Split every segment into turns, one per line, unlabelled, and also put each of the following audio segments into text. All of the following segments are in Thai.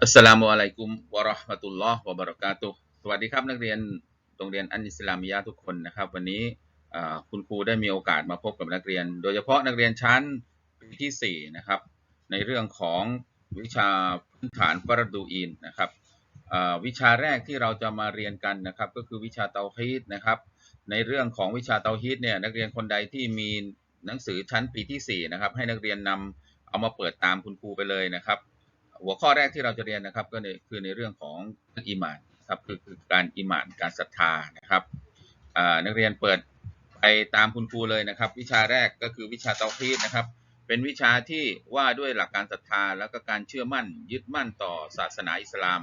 อัสสลามุอะลัยกุมวะราะห์มะตุลลอฮ์วะบะเราะกาตุฮ์สวัสดีครับนักเรียนโรงเรียนอันอิสลามิยะทุกคนนะครับ วันนี้คุณครูได้มีโอกาสมาพบกับนักเรียน โดยเฉพาะนักเรียนชั้นปีที่4นะครับ ในเรื่องของวิชาพื้นฐานฟารดูอีนนะครับวิชาแรกที่เราจะมาเรียนกันนะครับ ก็คือวิชาเตาฮีดนะครับ ในเรื่องของวิชาเตาฮีดเนี่ยนักเรียนคนใดที่มีหนังสือชั้นปีที่4นะครับให้นักเรียนนำ เอามาเปิดตามคุณครูไปเลยนะครับ หัวข้อแรกที่เราจะเรียนนะครับ ก็คือในเรื่องของอิมานครับคือคือการอิมานการศรัทธานะครับนักเรียนเปิดไปตามคุณครูเลยนะครับ วิชาแรกก็คือวิชาเตาฮีดนะครับ เป็นวิชาที่ว่าด้วยหลักการศรัทธา แล้วก็การเชื่อมั่น ยึดมั่นต่อศาสนาอิสลาม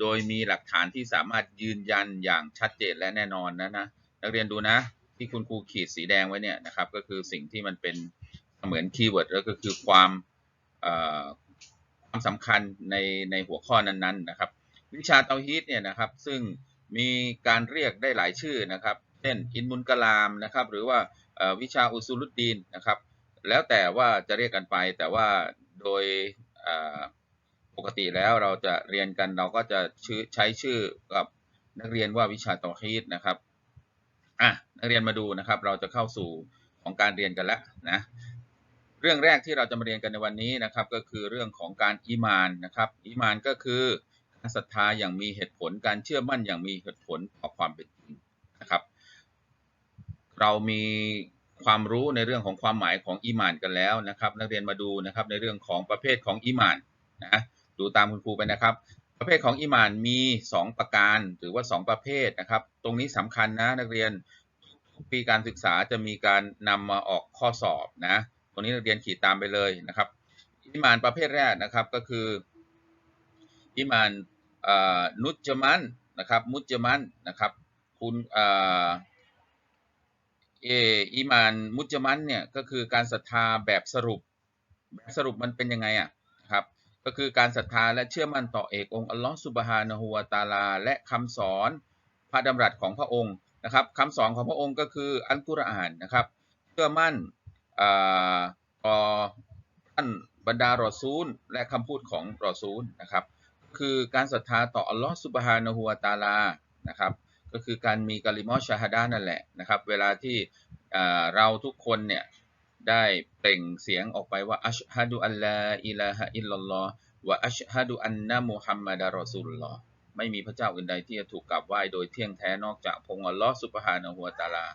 โดยมีหลักฐานที่สามารถยืนยันอย่างชัดเจนและแน่นอนนะนะนักเรียนดูนะที่คุณครูขีดสีแดงไว้เนี่ยนะครับ ก็คือสิ่งที่มันเป็นเหมือนคีย์เวิร์ดแล้วก็คือความ ความสำคัญในในหัวข้อนั้นๆนะครับ วิชาเตาฮีดเนี่ยนะครับ ซึ่งมีการเรียกได้หลายชื่อนะครับ เช่นอินมุลกะลามนะครับ หรือว่าวิชาอุซูลุดดีนนะครับ แล้วแต่ว่าจะเรียกกันไป แต่ว่าโดยปกติแล้วเราจะเรียนกันเราก็จะใช้ชื่อกับนักเรียนว่าวิชาเตาฮีดนะครับอะนักเรียนมาดูนะครับ เราจะเข้าสู่ของการเรียนกันแล้วนะ เรื่องแรกที่เราจะมาเรียนกันในวันนี้นะครับ ก็คือเรื่องของการอีมานนะครับอีมานก็คือการศรัทธาอย่างมีเหตุผลการเชื่อมั่นอย่างมีเหตุผลต่อความเป็นจริงนะครับ เรามีความรู้ในเรื่องของความหมายของอีมานกันแล้วนะครับ นักเรียนมาดูนะครับในเรื่องของประเภทของอีมานนะดูตามคุณครูไปนะครับ ประเภทของอีมานมี 2 ประการหรือว่า 2 ประเภทนะครับ ตรงนี้สำคัญนะนักเรียนทุกปีการศึกษาจะมีการนำมาออกข้อสอบนะ ตรงนี้นักเรียนขีดตามไปเลยนะครับ อิมานประเภทแรกนะครับก็คือ อิมานนุจมันนะครับ มุจมันนะครับ คุณเออิมานมุจมันเนี่ยก็คือการศรัทธาแบบสรุปแบบสรุปมันเป็นยังไงอะครับก็คือการศรัทธาและเชื่อมั่นต่อเอกองค์อัลลอฮฺสุบฮานะฮูวาตาลา และคำสอนพระดำรัสของพระองค์นะครับคำสอนของพระองค์ก็คืออัลกุรอานนะครับ เชื่อมั่น ต่อท่านบรรดารอซูล และคำพูดของรอซูลนะครับคือการศรัทธาต่ออัลลอฮฺสุบฮานะฮูวาตาลานะครับก็คือการมีกาลิมอชาฮดานั่นแหละนะครับเวลาที่เราทุกคนเนี่ยได้เปล่งเสียงออกไปว่าอัชฮะดุอัลลาอิลาฮะอิลลัลลอฮ์วะอัชฮะดุอันนะมุฮัมมัดรอซูลลอฮ์ไม่มีพระเจ้าอื่นใดที่จะถูกกราบไหว้โดยเที่ยงแท้นอกจากพงอัลลอฮ์สุบฮานะฮูวาตาลา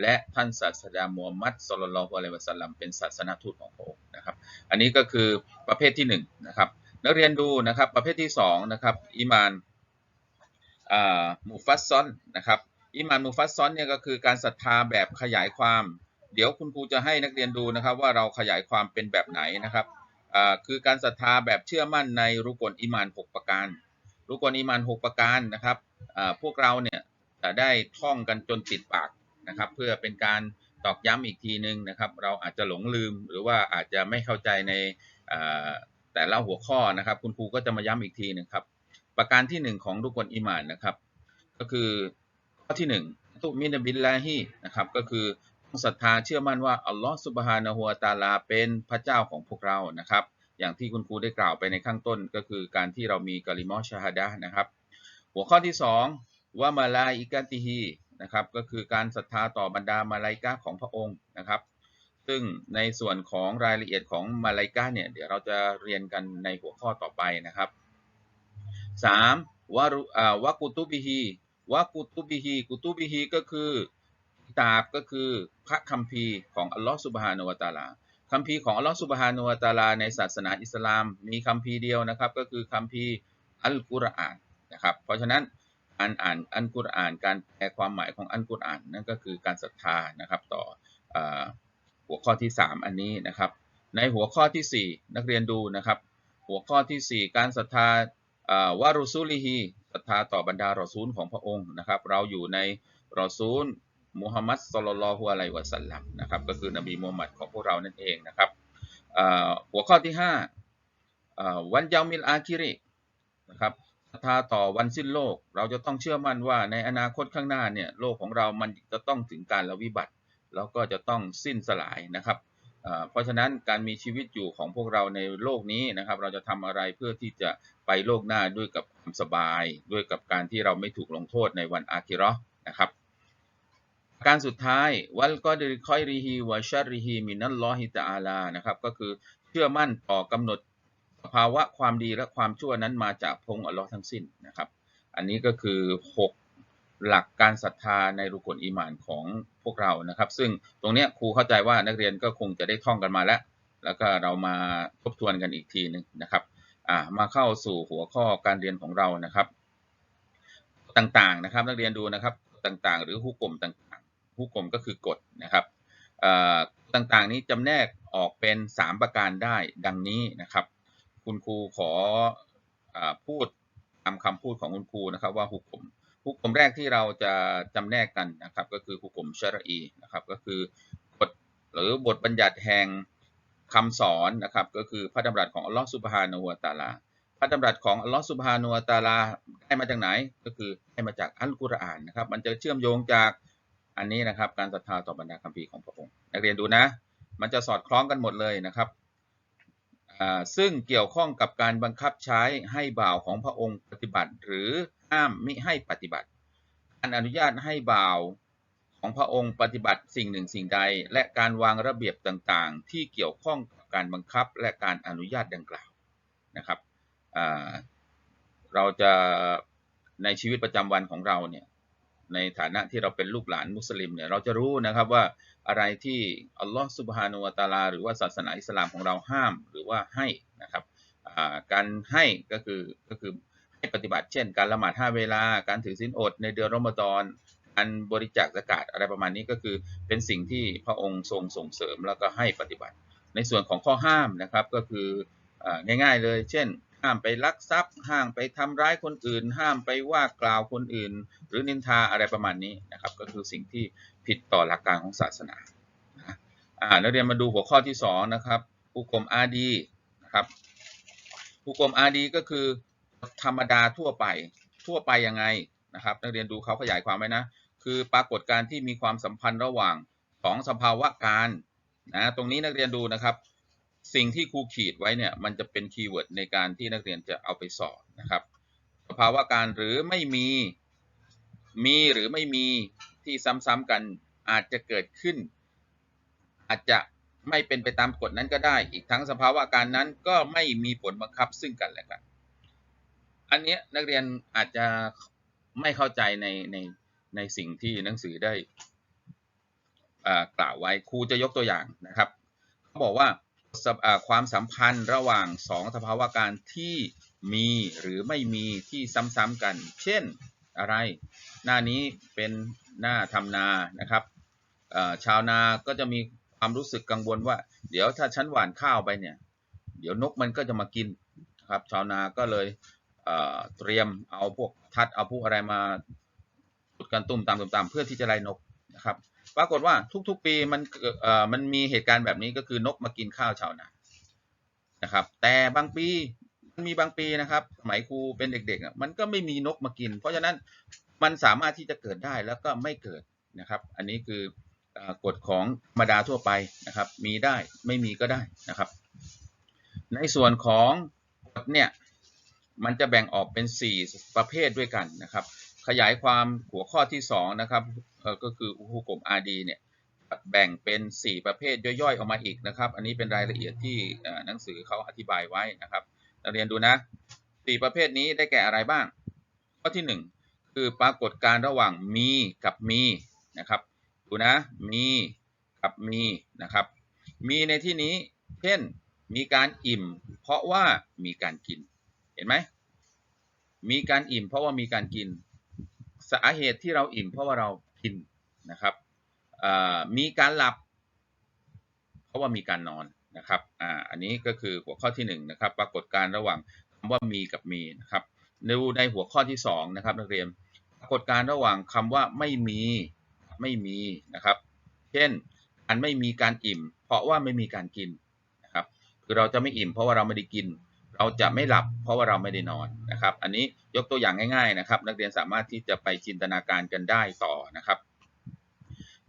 และท่านศาสดามูฮัมมัดสุลลัลลอฮุอะลัยฮิวะสัลลัมเป็นศาสนทูตของพระองค์นะครับ อันนี้ก็คือประเภทที่1นนะครับ นักเรียนดูนะครับประเภทที่2นะครับอิมานอ่ามุฟัสซอนนะครับอิมานมุฟัสซอนเนี่ยก็คือการศรัทธาแบบขยายความ เดี๋ยวคุณครูจะให้นักเรียนดูนะครับ ว่าเราขยายความเป็นแบบไหนนะครับอ่าคือการศรัทธาแบบเชื่อมั่นในรุกลอิมาน 6 ประการ รุกลอิมาน 6 ประการนะครับอ่าพวกเราเนี่ยจะได้ท่องกันจนติดปาก นะครับ เพื่อเป็นการตอกย้ำอีกทีนึงนะครับ เราอาจจะหลงลืมหรือว่าอาจจะไม่เข้าใจในแต่ละหัวข้อนะครับ คุณครูก็จะมาย้ำอีกทีนึงครับ ประการที่ 1 ของทุกคนอิมานนะครับ ก็คือข้อที่ 1 ตุมินบิลลาฮีนะครับก็คือศรัทธาเชื่อมั่นว่าอัลลอฮฺสุบฮานะฮูวตาลาเป็นพระเจ้าของพวกเรานะครับ อย่างที่คุณครูได้กล่าวไปในข้างต้นก็คือการที่เรามีกาลิมอชาดะนะครับ หัวข้อที่ 2 ว่ามาลาอิกาติฮี นะครับ ก็คือการศรัทธาต่อบรรดามาลายกาของพระองค์นะครับ ซึ่งในส่วนของรายละเอียดของมาลายกาเนี่ยเดี๋ยวเราจะเรียนกันในหัวข้อต่อไปนะครับ 3. วารุวากุตุบิฮีวากุตุบิฮีกุตุบิฮีก็คือตาบก็คือพระคัมภีร์ของอัลลอฮฺสุบฮานุวะตาลาคัมภีร์ของอัลลอฮฺสุบฮานุวะตาลาในศาสนาอิสลามมีคัมภีร์เดียวนะครับ ก็คือคัมภีร์อัลกุรอานนะครับ เพราะฉะนั้น การอ่านอันกุรอาน การแปลความหมายของอันกุรอานนั่นก็คือการศรัทธานะครับต่ออหัวข้อที่ 3 อันนี้นะครับ ในหัวข้อที่ 4 นักเรียนดูนะครับ หัวข้อที่ 4 การศรัทธาวารุซูลิฮีศรัทธาต่อบรรดารอซูลของพระองค์นะครับ เราอยู่ในรอซูลมุฮัมมัดสลลัลฮุอะลัยวะสัลลัมนะครับก็คือนบีมูฮัมมัดของพวกเรานั่นเองนะครับหัวข้อที่5วันยามิลอาคิรินะครับ ศรัทธาต่อวันสิ้นโลก เราจะต้องเชื่อมั่นว่าในอนาคตข้างหน้าเนี่ยโลกของเรามันจะต้องถึงการละวิบัติ แล้วก็จะต้องสิ้นสลายนะครับเพราะฉะนั้นการมีชีวิตอยู่ของพวกเราในโลกนี้นะครับ เราจะทำอะไรเพื่อที่จะไปโลกหน้าด้วยกับความสบาย ด้วยกับการที่เราไม่ถูกลงโทษในวันอาคิราะห์นะครับ การสุดท้ายวัลกอดิคอยริฮีวะชัรริฮีมินัลลอฮิตะอาลานะครับก็คือเชื่อมั่นต่อกำหนด ภาวะความดีและความชั่วนั้นมาจากพงอัลลอฮ์ทั้งสิ้นนะครับ อันนี้ก็คือ 6 หลักการศรัทธาในรุกลอีมานของพวกเรานะครับ ซึ่งตรงนี้ครูเข้าใจว่านักเรียนก็คงจะได้ท่องกันมาแล้ว แล้วก็เรามาทบทวนกันอีกทีหนึงนะครับอ่ามาเข้าสู่หัวข้อการเรียนของเรานะครับ ต่างๆนะครับ นักเรียนดูนะครับต่างๆ หรือฮุกกลมต่างๆฮุกกลมก็คือกฎนะครับต่างๆนี้จำแนกออกเป็น 3 ประการได้ดังนี้นะครับ คุณครูขออพูดตามคำพูดของคุณครูนะครับ ว่าฮุกกลมฮุกกลมแรกที่เราจะจำแนกกันนะครับ ก็คือฮุกกลมชรอีนะครับ ก็คือกฎหรือบทบัญญัติแห่งคำสอนนะครับ ก็คือพระดำรัสของอัลลอฮฺสุบฮานะฮูวตาลาพระดำรัสของอัลลอฮฺสุบฮานะฮูวตาลาได้มาจากไหน ก็คือได้มาจากอัลกุรอานนะครับ มันจะเชื่อมโยงจากอันนี้นะครับ การศรัทธาต่อบรรดาคัมภีร์ของพระองค์นักเรียนดูนะ มันจะสอดคล้องกันหมดเลยนะครับ ซึ่งเกี่ยวข้องกับการบังคับใช้ให้บ่าวของพระองค์ปฏิบัติ หรือห้ามมิให้ปฏิบัติ การอนุญาตให้บ่าวของพระองค์ปฏิบัติสิ่งหนึ่งสิ่งใด และการวางระเบียบต่างๆ ที่เกี่ยวข้องกับการบังคับและการอนุญาตดังกล่าวนะครับเราจะในชีวิตประจำวันของเราเนี่ย ในฐานะที่เราเป็นลูกหลานมุสลิมเนี่ยเราจะรู้นะครับว่าอะไรที่อัลลอฮฺสุบฮานุวะตาลา หรือว่าศาสนาอิสลามของเราห้ามหรือว่าให้นะครับการให้ก็คือก็คือให้ปฏิบัติเช่น การละหมาดห้าเวลา การถือศีลอดในเดือนรอมฎอนการบริจาคสกาดอะไรประมาณนี้ก็คือเป็นสิ่งที่พระองค์ทรงส่งเสริมแล้วก็ให้ปฏิบัติ ในส่วนของข้อห้ามนะครับก็คืออง่ายๆเลย เช่น ห้ามไปลักทรัพย์ ห้ามไปทำร้ายคนอื่น ห้ามไปว่ากล่าวคนอื่น หรือนินทาอะไรประมาณนี้นะครับ ก็คือสิ่งที่ผิดต่อหลักการของศาสนาอ่านักเรียนมาดูหัวข้อที่สองนะครับอุกรมอาดีนะครับอุกรมอาดีก็คือธรรมดาทั่วไปทั่วไปยังไงนะครับนักเรียนดูเขาขยายความไว้นะคือปรากฏการณ์ที่มีความสัมพันธ์ระหว่างสองสภาวะการนะตรงนี้นักเรียนดูนะครับ สิ่งที่ครูขีดไว้เนี่ยมันจะเป็นคีย์เวิร์ดในการที่นักเรียนจะเอาไปสอบนะครับ สภาวะการหรือไม่มี มีหรือไม่มีที่ซ้ำๆกันอาจจะเกิดขึ้น อาจจะไม่เป็นไปตามกฎนั้นก็ได้ อีกทั้งสภาวะการนั้นก็ไม่มีผลบังคับซึ่งกันและกัน อันนี้นักเรียนอาจจะไม่เข้าใจในในในสิ่งที่หนังสือได้อ่ากล่าวไว้ครูจะยกตัวอย่างนะครับเขาบอกว่า ความสัมพันธ์ระหว่างสองสภาวะการที่มีหรือไม่มีที่ซ้ำๆกัน เช่นอะไร หน้านี้เป็นหน้าทำนานะครับชาวนาก็จะมีความรู้สึกกังวลว่า เดี๋ยวถ้าฉันหว่านข้าวไปเนี่ย เดี๋ยวนกมันก็จะมากินครับ ชาวนาก็เลยเตรียมเอาพวกทัดเอาพวกอะไรมาจุดกันตุ้มตามตุ้มตามเพื่อที่จะไล่นกนะครับ ปรากฏว่าทุกๆปีมันเอ่อมันมีเหตุการณ์แบบนี้ก็คือนกมากินข้าวชาวนานะครับ แต่บางปีมันมีบางปีนะครับสมัยครูเป็นเด็กๆมันก็ไม่มีนกมากิน เพราะฉะนั้นมันสามารถที่จะเกิดได้แล้วก็ไม่เกิดนะครับ อันนี้คืออกฎของธรรมดาทั่วไปนะครับ มีได้ไม่มีก็ได้นะครับ ในส่วนของกฎเนี่ยมันจะแบ่งออกเป็น 4 ประเภทด้วยกันนะครับ ขยายความหัวข้อที่2นะครับก็คืออุหุกมอาดีเนี่ยแบ่งเป็น 4 ประเภทย่อยๆออกมาอีกนะครับ อันนี้เป็นรายละเอียดที่หนังสือเขาอธิบายไว้นะครับนักเรียนดูนะ 4 ประเภทนี้ได้แก่อะไรบ้าง ข้อที่ 1 คือปรากฏการณ์ระหว่างมีกับมีนะครับดูนะมีกับมีนะครับ มีในที่นี้เช่นมีการอิ่ม เพราะว่ามีการกินเห็นไหมมีการอิ่มเพราะว่ามีการกิน สาเหตุที่เราอิ่มเพราะว่าเรากินนะครับมีการหลับ เพราะว่ามีการนอนนะครับอ่าอันนี้ก็คือหัวข้อที่หนึ่งนะครับปรากฏการณ์ระหว่างคำว่ามีกับมีนะครับดูในหัวข้อที่สองนะครับนักเรียนปรากฏการณ์ระหว่างคำว่าไม่มีไม่มีนะครับ เช่นอันไม่มีการอิ่ม เพราะว่าไม่มีการกินนะครับคือเราจะไม่อิ่มเพราะว่าเราไม่ได้กิน เราจะไม่หลับเพราะว่าเราไม่ได้นอนนะครับ อันนี้ยกตัวอย่างง่าย ๆนะครับ นักเรียนสามารถที่จะไปจินตนาการกันได้ต่อนะครับ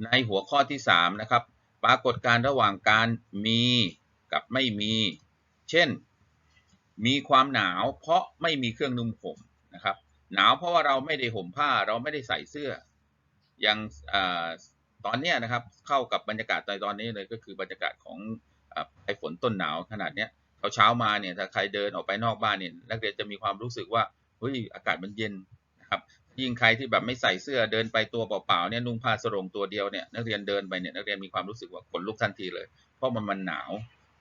ในหัวข้อที่3นะครับปรากฏการณ์ระหว่างการมีกับไม่มี เช่น มีความหนาวเพราะไม่มีเครื่องนุ่งห่มนะครับ หนาวเพราะว่าเราไม่ได้ห่มผ้าเราไม่ได้ใส่เสื้ออย่างอาตอนนี้นะครับเข้ากับบรรยากาศในตอนนี้เลยก็คือบรรยากาศของอาปลายฝนต้นหนาวขนาดเนี้ย เช้าเช้ามาเนี่ยถ้าใครเดินออกไปนอกบ้านเนี่ยนักเรียนจะมีความรู้สึกว่าเฮ้ยอากาศมันเย็นนะครับยิ่งใครที่แบบไม่ใส่เสื้อเดินไปตัวเปล่าๆเนี่ยนุ่งผ้าสรงตัวเดียวเนี่ยนักเรียนเดินไปเนี่ยนักเรียนมีความรู้สึกว่าขนลุกทันทีเลย เพราะมันมันหนาว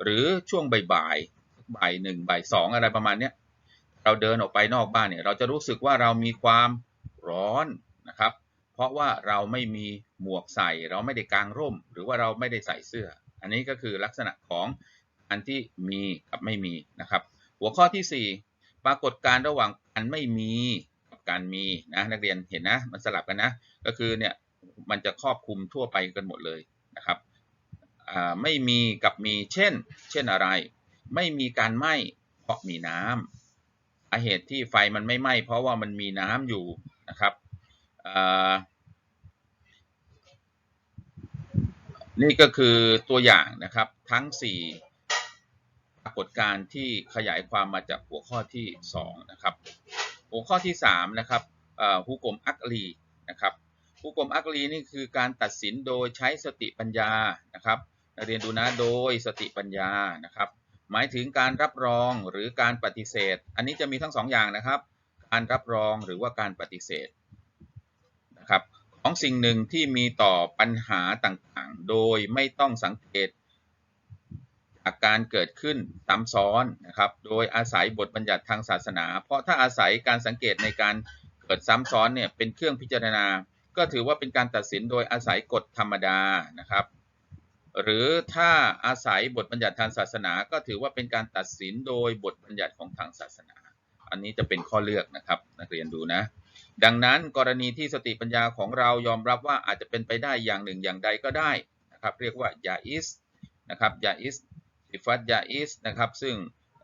หรือช่วงบ่ายๆบ่ายหนึ่งบ่ายสองอะไรประมาณเนี้ยเราเดินออกไปนอกบ้านเนี่ยเราจะรู้สึกว่าเรามีความร้อนนะครับ เพราะว่าเราไม่มีหมวกใส่ เราไม่ได้กางร่ม หรือว่าเราไม่ได้ใส่เสื้อ อันนี้ก็คือลักษณะของ อันที่มีกับไม่มีนะครับ หัวข้อที่ 4 ปรากฏการณ์ระหว่างการไม่มีกับการมีนะนักเรียนเห็นนะมันสลับกันนะ ก็คือเนี่ยมันจะครอบคลุมทั่วไปกันหมดเลยนะครับไม่มีกับมีเช่น เช่นอะไร ไม่มีการไหม้เพราะมีน้ำสาเหตุที่ไฟมันไม่ไหม้เพราะว่ามันมีน้ำอยู่นะครับนี่ก็คือตัวอย่างนะครับทั้ง4ปรากฏการณ์ที่ขยายความมาจากหัวข้อที่ 2 นะครับ หัวข้อที่ 3 นะครับฮุกกลมอักลีนะครับฮุกกลมอักลีนี่คือการตัดสินโดยใช้สติปัญญานะครับเรียนดูนะโดยสติปัญญานะครับ หมายถึงการรับรองหรือการปฏิเสธ อันนี้จะมีทั้งสองอย่างนะครับ การรับรองหรือว่าการปฏิเสธนะครับของสิ่งหนึ่งที่มีต่อปัญหาต่างๆ โดยไม่ต้องสังเกต จากการเกิดขึ้นซ้ำซ้อนนะครับ โดยอาศัยบทบัญญัติทางศาสนา เพราะถ้าอาศัยการสังเกตในการเกิดซ้ำซ้อนเนี่ยเป็นเครื่องพิจารณา ก็ถือว่าเป็นการตัดสินโดยอาศัยกฎธรรมดานะครับ หรือถ้าอาศัยบทบัญญัติทางศาสนา ก็ถือว่าเป็นการตัดสินโดยบทบัญญัติของทางศาสนา อันนี้จะเป็นข้อเลือกนะครับ นักเรียนดูนะ ดังนั้นกรณีที่สติปัญญาของเรายอมรับว่าอาจจะเป็นไปได้อย่างหนึ่งอย่างใดก็ได้นะครับ เรียกว่ายาอิสนะครับยาอิส สิฟัตยาอิสนะครับ ซึ่ง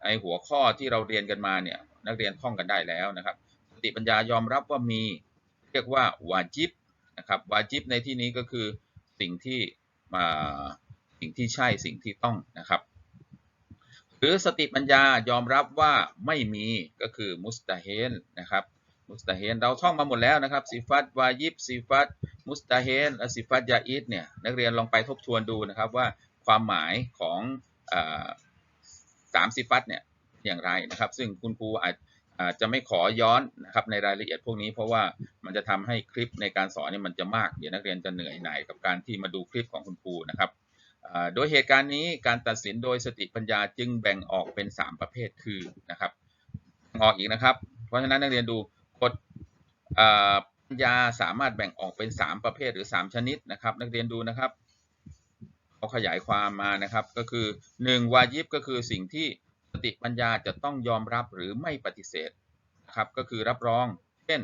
ไอหัวข้อที่เราเรียนกันมาเนี่ยนักเรียนท่องกันได้แล้วนะครับ สติปัญญายอมรับว่ามีเรียกว่าวาจิบนะครับวาจิบในที่นี้ก็คือสิ่งที่มาสิ่งที่ใช่สิ่งที่ต้องนะครับหรือสติปัญญายอมรับว่าไม่มีก็คือมุสตาเฮนนะครับมุสตาเฮนเราท่องมาหมดแล้วนะครับสิฟัตวายิบสิฟัตมุสตาเฮนและสิฟัตยาอิดเนี่ยนักเรียนลองไปทบทวนดูนะครับว่าความหมายของ สามสิฟัตเนี่ยอย่างไรนะครับ ซึ่งคุณครูอาจอาจจะไม่ขอย้อนนะครับในรายละเอียดพวกนี้เพราะว่ามันจะทำให้คลิปในการสอนเนี่ยมันจะมากเดี๋ยวนักเรียนจะเหนื่อยหน่ายกับการที่มาดูคลิปของคุณครูนะครับโดยเหตุการณ์นี้การตัดสินโดยสติปัญญาจึงแบ่งออกเป็น 3 ประเภทคือนะครับออกอีกนะครับ เพราะฉะนั้นนักเรียนดูกฎปัญญาสามารถแบ่งออกเป็น 3 ประเภทหรือ 3 ชนิดนะครับ นักเรียนดูนะครับ เขาขยายความมานะครับ ก็คือ 1 วายิบก็คือสิ่งที่สติปัญญาจะต้องยอมรับหรือไม่ปฏิเสธนะครับ ก็คือรับรอง เช่น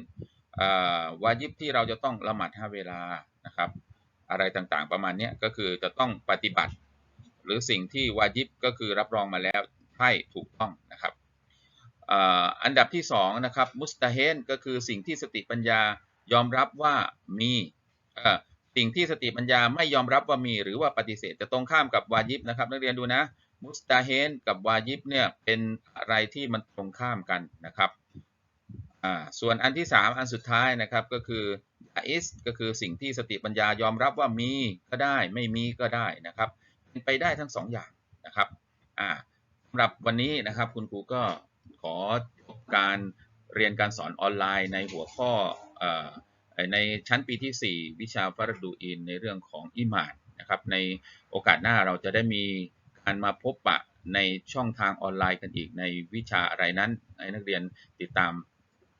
วายิบที่เราจะต้องละหมาดห้าเวลานะครับ อะไรต่างๆประมาณนี้ก็คือจะต้องปฏิบัติ หรือสิ่งที่วายิบก็คือรับรองมาแล้วให้ถูกต้องนะครับอันดับที่2นะครับมุสตาเฮนก็คือสิ่งที่สติปัญญายอมรับว่ามี สิ่งที่สติปัญญาไม่ยอมรับว่ามีหรือว่าปฏิเสธจะตรงข้ามกับวายิบนะครับนักเรียนดูนะ มุสตาเฮนกับวายิบเนี่ยเป็นอะไรที่มันตรงข้ามกันนะครับส่วนอันที่ 3 อันสุดท้ายนะครับก็คือยาอิสก็คือสิ่งที่สติปัญญายอมรับว่ามีก็ได้ไม่มีก็ได้นะครับเป็นไปได้ทั้ง 2อย่างนะครับสำหรับวันนี้นะครับคุณครูก็ขอการเรียนการสอนออนไลน์ในหัวข้อ ในชั้นปีที่ 4 วิชาฟารดูอินในเรื่องของอิมานนะครับในโอกาสหน้าเราจะได้มีการมาพบปะในช่องทางออนไลน์กันอีกในวิชาอะไรนั้น ให้นักเรียนติดตาม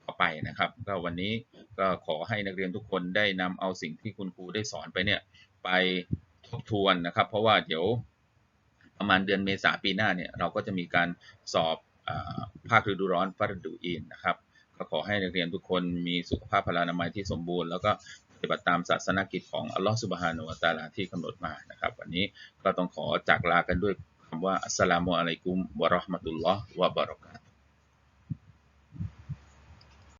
ต่อไปนะครับ ก็วันนี้ก็ขอให้นักเรียนทุกคนได้นำเอาสิ่งที่คุณครูได้สอนไปเนี่ยไปทบทวนนะครับ เพราะว่าเดี๋ยวประมาณเดือนเมษาปีหน้าเนี่ยเราก็จะมีการสอบภาคฤดูร้อนฟารดูอินนะครับ ก็ขอให้นักเรียนทุกคนมีสุขภาพพลานามัยที่สมบูรณ์แล้วก็ปฏิบัติตามศาสนกิจของอัลลอฮฺสุบฮานุวะตาลาที่กำหนดมานะครับ วันนี้ก็ต้องขอจากลากันด้วยคำว่าอัสสลามุอะลัยกุมวะราะห์มะตุลลอฮ์วะบะเราะกาต